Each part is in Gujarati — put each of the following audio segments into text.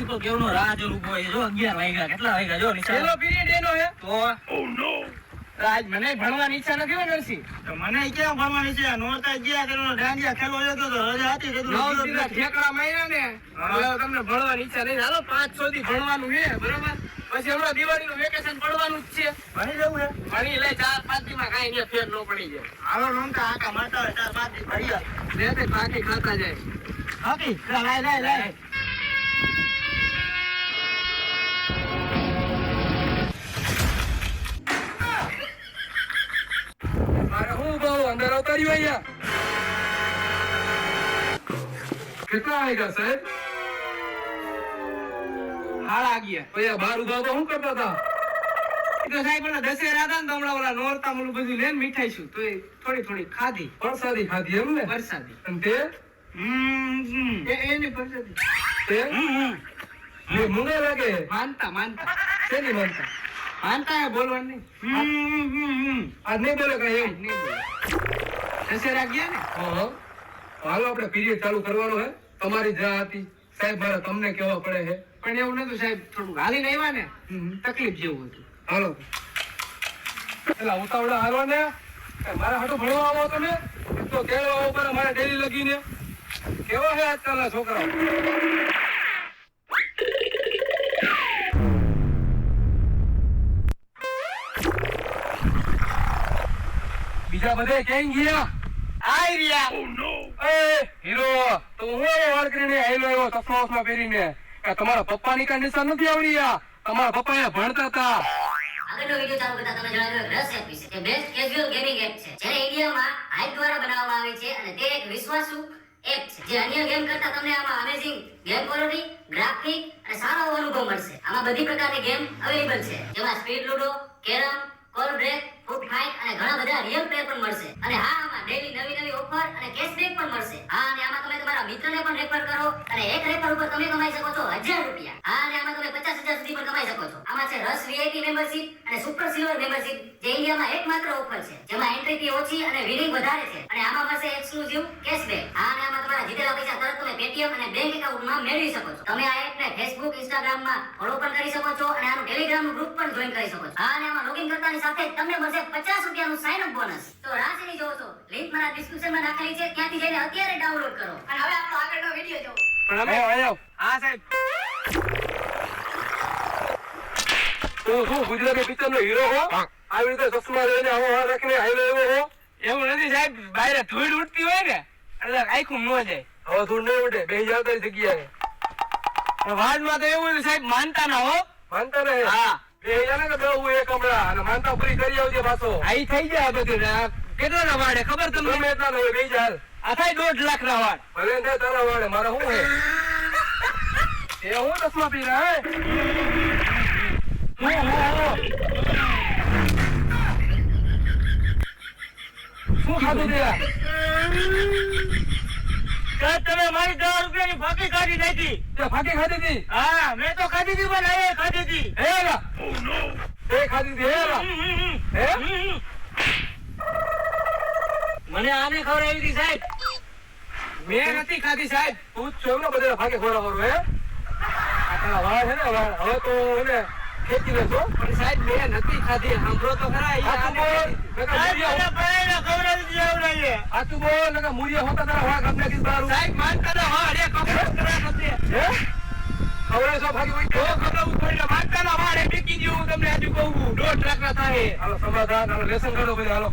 પ્રિન્સિપલ કેવનો રાહ ઊભો છે જો 11 વાગ્યા કેટલા વાગ્યા? જો નિશાળ. પેલો પીરિયડ એનો હે. તો આજ મને ભણવાની ઈચ્છા નથી હોય નરસી તો મને ક્યાં ભણવાની છે? નોતા ગયા તેનો ડાંડિયા ખેલો જતો તો રજા હતી કીધું નવ દીના ઠેકડા માર્યા ને હવે તમને ભણવાની ઈચ્છા નહીં હાલો પાંચ છ દી ભણવાનું છે બરોબર? પછી હમણાં દિવાળી નું વેકેશન પડવાનું જ છે. ભણી જવું હે? ભણી લે ચાર પાંચ દીમાં કાંઈ ને ફેર ન પડી જાય. હાલો નોમતા આકા મારતા હોય ચાર પાંચ દી ભર્યા લે તે પાકી ખાતા જાય. હાકી લાય લાય. લાય. રહ્યો અહીંયા. કેટલા વાગ્યા સાહેબ? હાડા ગયા પછી બાર ઊભા તો શું કરતા હતા? તો સાહેબ પેલા દશેરા હતા ને તો હમણાં ઓલા નોરતા મુલું બધું લઈને મીઠાઈ છું તો એ થોડી થોડી ખાધી. પ્રસાદી ખાધી એમ ને? વરસાદી. અને તે? હમ એની પ્રસાદી તે? હમ, મુને લાગે? માનતા માનતા. શેની માનતા? માનતા બોલવાનું. આજ નહીં બોલે કાંઈ એમ? નહીં બોલે. દશેરા ગયા ને. હાલો આપણે પીરિયડ ચાલુ કરવાનો હે. તમારી જા હતી. સાહેબ મારે તમને કેવા પડે છે પણ એવું નતું સાહેબ થોડું હાલીને આવ્યા ને તકલીફ જેવું હતું. હાલો. પેલા ઉતાવળા હાલો ને મારા હાટું ભણવા આવો તો ને તો કેળવા આવો પર મારે ડેલી લગીને. કેવા છે આજકાલના છોકરાઓ? બીજા બધે ક્યાંય ગયા? આઈ રહ્યા. એ હીરો તો હું એવો વાળ કરીને આયલો એવો ચશ્મા વસમા પહેરીને કે તમારા પપ્પાની કાંઈ નિશાન નથી આવડી આ? તમારા પપ્પા અહીંયા ભણતા હતા. આગળનો વિડિયો ચાલુ કરતા તમે જણાવ્યું એક રસ એપ વિશે તે બેસ્ટ કેઝ્યુઅલ ગેમિંગ એપ છે જેને ઇન્ડિયામાં હાઈપ દ્વારા બનાવવામાં આવી છે અને તે એક વિશ્વાસુ એપ છે. જે અન્ય ગેમ કરતા તમને આમાં અમેઝિંગ ગેમ ક્વોલિટી ગ્રાફિક અને સારો એવો અનુભવ મળશે. આમાં બધી પ્રકારની ગેમ અવેલેબલ છે. જેમાં speed ludo carrom call break foot fight અને ઘણા બધા રિયલ પ્લે પણ મળશે. અને હા, આમાં ડેલી નવી નવી ઓફર અને કેશબેક પણ મળશે. હા, અને આમાં તમે તમારા મિત્રને પણ રેફર કરો. અને એક રેફર ઉપર તમે કમાઈ શકો છો હજાર રૂપિયા. હા, અને આમાં તમે પચાસ હજાર સુધી પણ કમાઈ શકો છો. આમાં છે રસ વીઆઈપી મેમ્બરશિપ અને સુપર સિલ્વર મેમ્બરશિપ જે ઇન્ડિયામાં એકમાત્ર ઓફર છે. જેમાં એન્ટ્રી ફી ઓછી અને વિનિંગ વધારે છે. અને આમાં મળશે એક્સક્લુઝિવ કેશબેક હા, અને આમાં તમારા જીતેલા પૈસા તરત તમે પેટીએમ અને બેંક એકાઉન્ટમાં મેળવી શકો છો. તમે આ એપને ફેસબુક ઇન્સ્ટાગ્રામમાં ફોલો પણ કરી શકો છો અને આનું ટેલિગ્રામ ગ્રુપ પણ જોઈન કરી શકો છો. હા, અને આમાં લોગિન કરતાની સાથે જ તમને મળશે પચાસ રૂપિયાનું સાઇન અપ બોનસ તો રાશિની જોવો છો લિંક મારા ડિસ્ક્રિપ્શનમાં નાખેલી છે. ત્યાંથી જઈને અત્યારે ડાઉનલોડ કરો. અને હવે આપણો આગળનો વીડિયો જોવો. પણ અમે આવો, આવો. હા સાહેબ. તું શું ગુજરાતી પિક્ચર નો હીરો હો. આવી રીતે ચશ્મા લઈને આવો હા રાખીને આયલો આવ્યો હો? એવું નથી સાહેબ. બહાર ધૂળ ઉડતી હોય ને એટલે આખું ન જાય. હવે તું નહીં ઉડે બે જાવ તારી જગ્યાએ. વાદમાં તો એવું સાહેબ માનતા ના હો. માનતા રહે હા. દોઢ લાખ ના વાડ. ભલે તારા વાળે મારા શું હે? એ હું હું? હું હું શું ખાધું તે? સાહેબ, તમે મારી દસ રૂપિયાની ફાંકી કાઢી નાખી. તે ફાંકી ખાધી હતી? હા મેં તો ખાધી હતી પણ એ ખાધી હતી. હે તે ખાધી હતી હે હે? મને આને ખવડાવી હતી સાહેબ. મેં નથી ખાધી સાહેબ. તું જ છો એમ ને બધા ફાંકે ખવડાવવાનું હે? આ વાળ છે ને વાળ હવે તો એને ખેંચી લેશો પણ સાહેબ મેં નથી ખાધી. સાંભળો તો ખરા હાથું આને બોલ. ખાધી. નકર સાહેબ, મને હતી તારા તારું સાહેબ અફસોસ કરાર નથી. હે? ખવડાવી ભાગી ફાંકી તો ભાઈ ખબર પડે માનતા ના વાડે બીકી દઉં તમને હજુ કહું દોઢ લાખ ના થાય. હાલો સમાધાન. હાલો લેસન કરો બધા હાલો.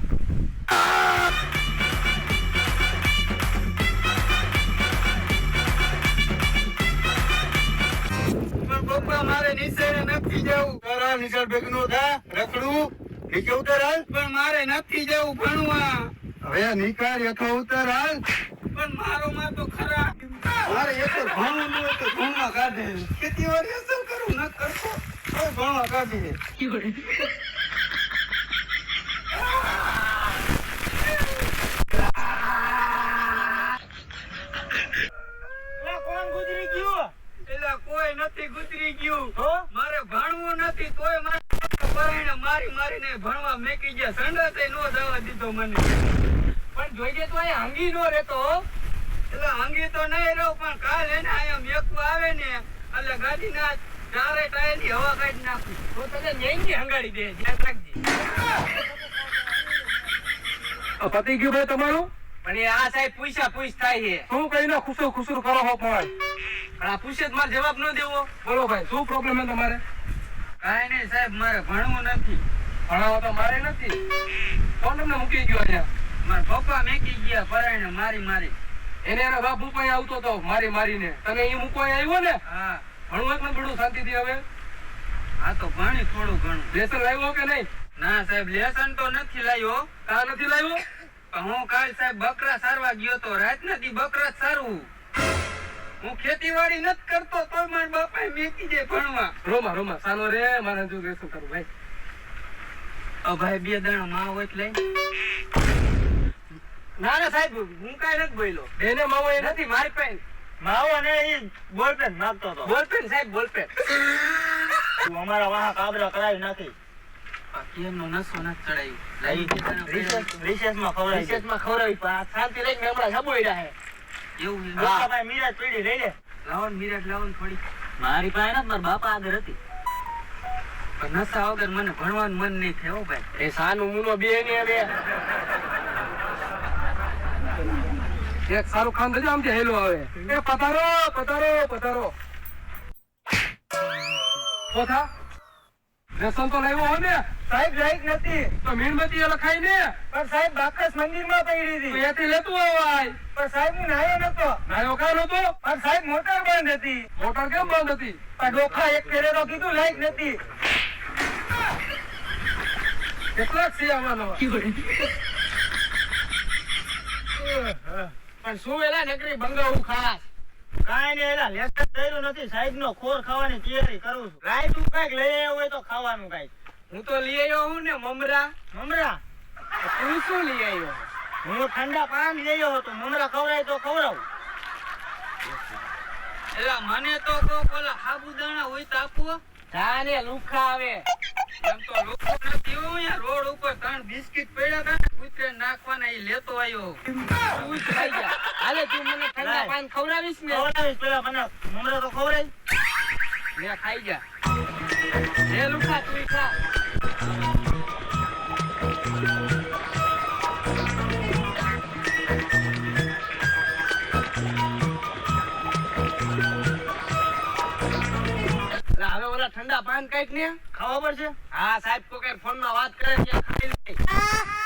પણ પપ્પા મારે નીચે નથી જવું. તારા નિશાળ ભેગનું થા રખડું. નીચે ઉતર હાલ. પણ મારે નથી જવું ભણવા. હવે નિકાળ યથો ઉતર હાલ. પણ મારો માં તો ખરા. મારે એક જ ભણવું હોય તો ભણવા કાઢે. કેટલી વાર અસર કરું ન કરતો. ભણવા કાઢે કોણ ગુજરી ગયું એટલે કોઈ નથી ગુજરી ગયું મારે ભણવું મારે મારી મારીને ભણવા મેકી ગયા. સંડાસે નો જવા દીધો મને. પણ જોઈએ તો અહીંયા હંગી નો રહેતો એટલે અંગી તો નહીં રહું પણ કાલ એને અહીંયા મેકવા આવે ને એટલે ગાડીના ચારે ટાયરની હવા કાઢી નાખું. તો તને ન્યાયની હંગાડી દે ધ્યાન રાખજે. આ પતી ગયું ભાઈ તમારું? પણ એ આ સાહેબ પૂછ્યા પૂછ થાય છે. શું કહીને ખુશો ખુસુર કરો હો પણ. આ પૂછે મારે જવાબ ન દેવો. બોલો ભાઈ શું પ્રોબ્લેમ છે તમારે? કાંઈ નહીં સાહેબ મારે ભણવું નથી. ભણાવવા તો મારે નથી. કોણ તમને મૂકી ગયો અહીંયા. મારા પપ્પા મેકી ગયા પરાયણે મારી મારી. એને એના બાપ પણ આવતો હતો મારી મારીને. તને એ મૂકવા આવ્યો ને? હા. ભણવું જ બધું શાંતિથી હવે. હા તો ભણી થોડું ઘણું. લેસન લાવ્યો કે નહીં? ના સાહેબ લેસન તો નથી લાવ્યો. કા નથી લાવ્યો? હું કાલ સાહેબ બકરા સારવા ગયો તો રાત નથી બકરા સારવું હું ખેતીવાડી નથી કરતો તો મારા બાપા મેકી દે ભણવા. રોમા રોમા સાનો રે મારે જો શું કરું ભાઈ. ઓ ભાઈ બે દાણા માં હોય એટલે ના ના સાહેબ હું કાઈ નથી બોલ્યો. એને માવો એ નથી મારી પાસે. માવો ને એ બોલપેન નાખતો હતો. બોલપેન સાહેબ બોલપેન. તું અમારા વાહ કાબરા કરાવી નાખી. કેમનો નસો દાણા પડ્યા. રિસેસ રિસેસમાં ખવડાવી. રિસેસમાં ખવડાવી પણ શાંતિ રહીને હમણાં જબોયડા હે. એવું મીરાજ પીડી લઈ લે લાવો ને મિરાટ થોડી મારી પાસે મારા બાપા આગળ હતી. પણ નશા વગર મને ભણવાનું મન નહીં થાય હો ભાઈ. એ સાનું મુનો બે ને બે. એક સારું ખાન થજો આમ હેલો આવે. એ પધારો પધારો પધારો. પોથા લેસન તો લેવો હોય ને. સાહેબ લાઈક નથી. તો મીણબત્તી લખાય ને. પણ સાહેબ બાકસ મંદિરમાં પડી હતી. એથી લેતું આવાય પણ સાહેબ હું નાયો નતો. નાયો કા નતો? પણ સાહેબ મોટર બંધ હતી. મોટર કેમ બંધ હતી? પણ ડોખા એક ફેરે કીધું લાઈક નથી. કેટલાક છે આમાં પણ શું એલા નકરી બંગાવું ખાસ? કાંઈ નહીં એલા લેસન કર્યું નથી. સાહેબ નો ખોર ખાવાની તૈયારી કરું છું. રાઈ તું કંઈક લઈ આવ્યો હોય તો ખાવાનું કંઈક. હું તો લઈ આવ્યો હું ને મમરા. મમરા? તું શું લઈ આવ્યો? હું ઠંડા પાન લઈ આવ્યો હતો. મમરા ખવડાય તો ખવડાવું. એલા મને તો કહો પેલા સાબુદાણા હોય તો આપો જાને લુખા આવે. એમ તો લુખો નથી હું રોડ ઉપર ત્રણ બિસ્કિટ પડ્યા હતા ને નાખવાના એ લેતો આવ્યો તું જ ખાઈ જા. હાલે તું મને ઠંડા પાન ખવડાવીશ ને. ખવડાવીશ પેલા મને મમરા તો ખવડાય. લે ખાઈ જા. લે લુખા તું ખા. હવે ઓલા ઠંડા પાન કંઈક ને? ખાવા પડશે? હા સાહેબ કોઈ ફોનમાં વાત કરે છે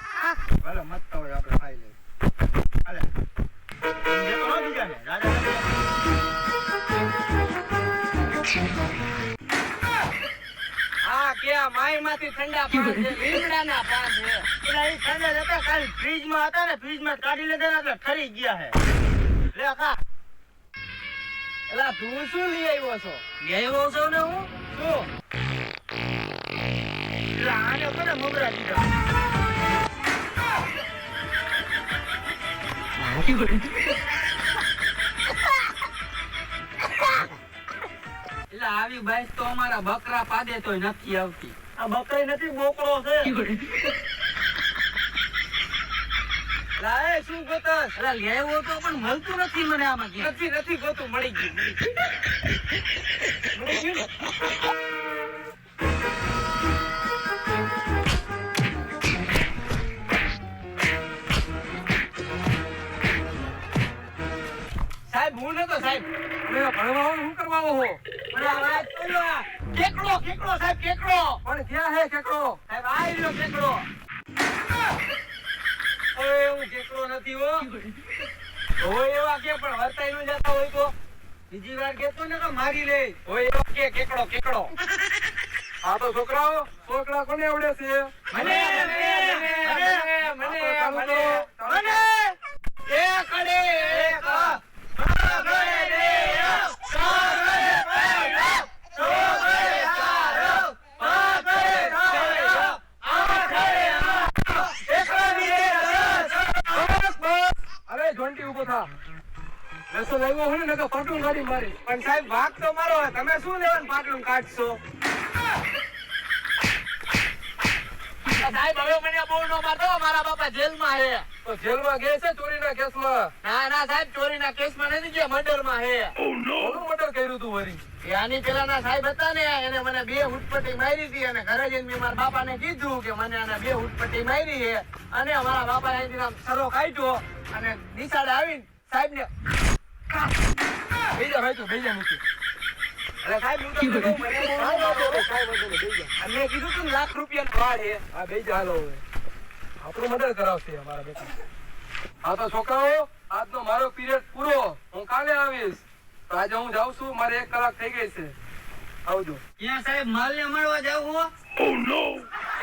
ખાઈ લે ભલે મત હોય આપણે ખાઈ લઈએ હાલે દેતો ન બીજાને રાજા હા કે આ માઈ માંથી ઠંડા પાન છે? લીમડાના પાન છે. પેલા ઈ ઠંડા જતા કાલ ફ્રીજમાં હતા ને ફ્રીજમાં કાઢી લીધા ને એટલે ઠરી ગયા હે. લે ખા. એલા તું શું લઈ આવ્યો છો? આવ્યો છો ને હું? શું? એટલે આને કોને મમરા દીધા? એટલે આવી બાઈક તો અમારા બકરા પાદે તોય નથી આવતી આ બકરી નથી બોકડો છે લાય શું ગોતસ એલા લેવો તો પણ મળતું નથી મને આમાં. નથી નથી ગોતું મળી ગયું. કેકડો સાહેબ આ રહ્યો ઓય હું કેકડો નથી હો ઓય એવા કે પણ વર્તાઈ નું જતા હોય તો બીજી વાર કેતો ને તો મારી લે હોય એવા કે કેકડો કેકડો આ તો છોકરાઓ છોકરા કોને આવડે છે મને મને મને મને મને મને એક અડે એક સાગરે દેવ સાગરે પેડો સોગરે સારો પાગરે સારો આખરે આ એકડો વિજે બસ બસ અરે જોન્ટી ઊભો થા લેસો લાવ્યો તો પાટું ગાડી મારી. પણ સાહેબ ભાગ તો મારો તમે શું લેવાનું પાટલું કાઢશો? સાહેબ હવે મને બહુ નો મારતો મારા બાપા જેલમાં છે તો જેલમાં ગયા છે ચોરીના કેસમાં? ના ના સાહેબ ચોરીના કેસમાં નથી ગયા મર્ડરમાં હે. કોનું મર્ડર કર્યું તું વરી? એ આની પેલાના સાહેબ હતા ને એને મને બે હુટપટ્ટી મારી હતી અને ઘરે જઈને મેં મારા બાપાને કીધું કે મને આને બે હુટપટ્ટી મારી છે. અને મારા બાપા અહીંથી સરો કાઢ્યો અને નિશાળે આવીને સાહેબને બેજા ભાઈ તું બેજા નીચે અરે સાહેબ હું તમને મને બહુ ના વાંધો, સાહેબ હતો ને, બેસી જાઓ. અને મેં કીધું તું લાખ રૂપિયાનો વાડ છે. હા બેજા હાલો હવે. આપણું મર્ડર કરાવશે અમારા બેટા. હા તો છોકરાઓ આજનો મારો પીરિયડ પૂરો. હું કાલે આવીશ. તો આજે હું જાઉં છું મારે એક કલાક થઈ ગઈ છે. આવજો. ક્યાં સાહેબ માલને મળવા જાવું હો?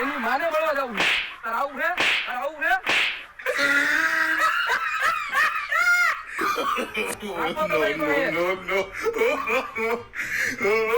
એની માને મળવા જવું તાર આવું છે તારે આવું છે no, no, no, no, no.